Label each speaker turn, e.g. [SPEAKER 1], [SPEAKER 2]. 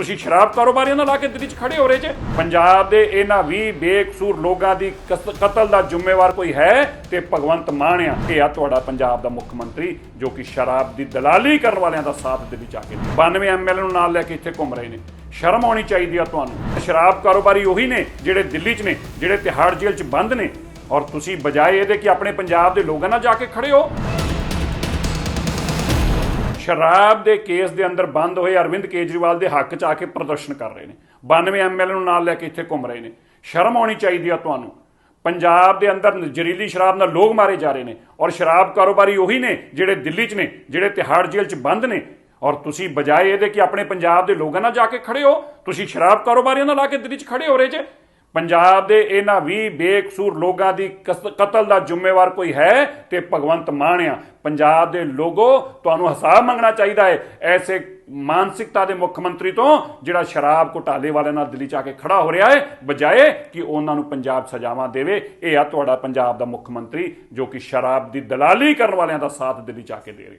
[SPEAKER 1] ਤੁਸੀਂ ਸ਼ਰਾਬ ਕਾਰੋਬਾਰੀਆਂ ਨਾਲ ਲਾ ਕੇ ਦਿੱਲੀ 'ਚ ਖੜੇ ਹੋ ਰਹੇ ਜੇ? ਪੰਜਾਬ ਦੇ ਇਹਨਾਂ ਵੀ ਬੇਕਸੂਰ ਲੋਕਾਂ ਦੀ ਕਤ- ਕਤਲ ਦਾ ਜ਼ਿੰਮੇਵਾਰ ਕੋਈ ਹੈ? ਤੇ ਭਗਵੰਤ ਮਾਨ ਆ, ਇਹ ਆ ਤੁਹਾਡਾ ਪੰਜਾਬ ਦਾ ਮੁੱਖ ਮੰਤਰੀ, ਜੋ ਕਿ ਸ਼ਰਾਬ ਦੀ ਦਲਾਲੀ ਕਰਨ ਵਾਲਿਆਂ ਦਾ ਸਾਥ ਦਿੱਲੀ 'ਚ ਆ ਕੇ। 92 ਐਮਐਲਏ ਨੂੰ ਨਾਲ ਲੈ ਕੇ ਇੱਥੇ ਘੁੰਮ ਰਹੇ ਨੇ। ਸ਼ਰਮ ਆਉਣੀ ਚਾਹੀਦੀ ਆ ਤੁਹਾਨੂੰ। ਸ਼ਰਾਬ ਕਾਰੋਬਾਰੀ ਉਹੀ ਨੇ ਜਿਹੜੇ ਦਿੱਲੀ 'ਚ ਨੇ, ਜਿਹੜੇ ਤਿਹਾੜ ਜੇਲ੍ਹ 'ਚ ਬੰਦ ਨੇ। ਔਰ ਤੁਸੀਂ ਬਜਾਏ ਇਹਦੇ ਕਿ ਆਪਣੇ ਪੰਜਾਬ ਦੇ ਲੋਕਾਂ ਨਾਲ ਜਾ ਕੇ ਖੜੇ ਹੋ? ਸ਼ਰਾਬ ਦੇ ਕੇਸ ਦੇ ਅੰਦਰ ਬੰਦ ਹੋਏ ਅਰਵਿੰਦ ਕੇਜਰੀਵਾਲ ਦੇ ਹੱਕ 'ਚ ਆ ਕੇ ਪ੍ਰਦਰਸ਼ਨ ਕਰ ਰਹੇ ਨੇ। 92 ਐਮਐਲਏ ਨੂੰ ਨਾਲ ਲੈ ਕੇ ਇੱਥੇ ਘੁੰਮ ਰਹੇ ਨੇ। ਸ਼ਰਮ ਆਉਣੀ ਚਾਹੀਦੀ ਆ ਤੁਹਾਨੂੰ। ਪੰਜਾਬ ਦੇ ਅੰਦਰ ਜ਼ਹਿਰੀਲੀ ਸ਼ਰਾਬ ਨਾਲ ਲੋਕ ਮਾਰੇ ਜਾ ਰਹੇ ਨੇ ਔਰ ਸ਼ਰਾਬ ਕਾਰੋਬਾਰੀ ਉਹੀ ਨੇ ਜਿਹੜੇ ਦਿੱਲੀ 'ਚ ਨੇ, ਜਿਹੜੇ ਤਿਹਾੜ ਜੇਲ੍ਹ 'ਚ ਬੰਦ ਨੇ। ਔਰ ਤੁਸੀਂ ਬਜਾਏ ਇਹਦੇ ਕਿ ਆਪਣੇ ਪੰਜਾਬ ਦੇ ਲੋਕਾਂ ਨਾਲ ਜਾ ਕੇ ਖੜੇ ਹੋ, ਤੁਸੀਂ ਸ਼ਰਾਬ ਕਾਰੋਬਾਰੀਆਂ ਨਾਲ ਆ ਕੇ ਦਿੱਲੀ 'ਚ ਖੜੇ ਹੋ ਰਹੇ ਜੇ। ਪੰਜਾਬ ਦੇ ਇਹਨਾਂ ਵੀ ਬੇਕਸੂਰ ਲੋਕਾਂ ਦੀ ਕਸ- ਕਤਲ ਦਾ ਜ਼ਿੰਮੇਵਾਰ ਕੋਈ ਹੈ ਤੇ ਭਗਵੰਤ ਮਾਨ ਆ। ਪੰਜਾਬ ਦੇ ਲੋਗੋ, ਤੁਹਾਨੂੰ ਹਿਸਾਬ ਮੰਗਣਾ ਚਾਹੀਦਾ ਹੈ। ਐਸੇ ਮਾਨਸਿਕਤਾ ਦੇ ਮੁੱਖ ਮੰਤਰੀ ਤੋਂ ਜਿਹੜਾ ਸ਼ਰਾਬ ਘੁਟਾਲੇ ਵਾਲਿਆਂ ਨਾਲ ਦਿੱਲੀ ਚ ਆ ਕੇ ਖੜਾ ਹੋ ਰਿਹਾ ਹੈ, ਬਜਾਏ ਕਿ ਉਹਨਾਂ ਨੂੰ ਪੰਜਾਬ ਸਜ਼ਾਵਾਂ ਦੇਵੇ। ਇਹ ਆ ਤੁਹਾਡਾ ਪੰਜਾਬ ਦਾ ਮੁੱਖ ਮੰਤਰੀ ਜੋ ਕਿ ਸ਼ਰਾਬ ਦੀ ਦਲਾਲੀ ਕਰਨ ਵਾਲਿਆਂ ਦਾ ਸਾਥ ਦਿੱਲੀ ਚ ਆ ਕੇ ਦੇ ਰਿਹਾ।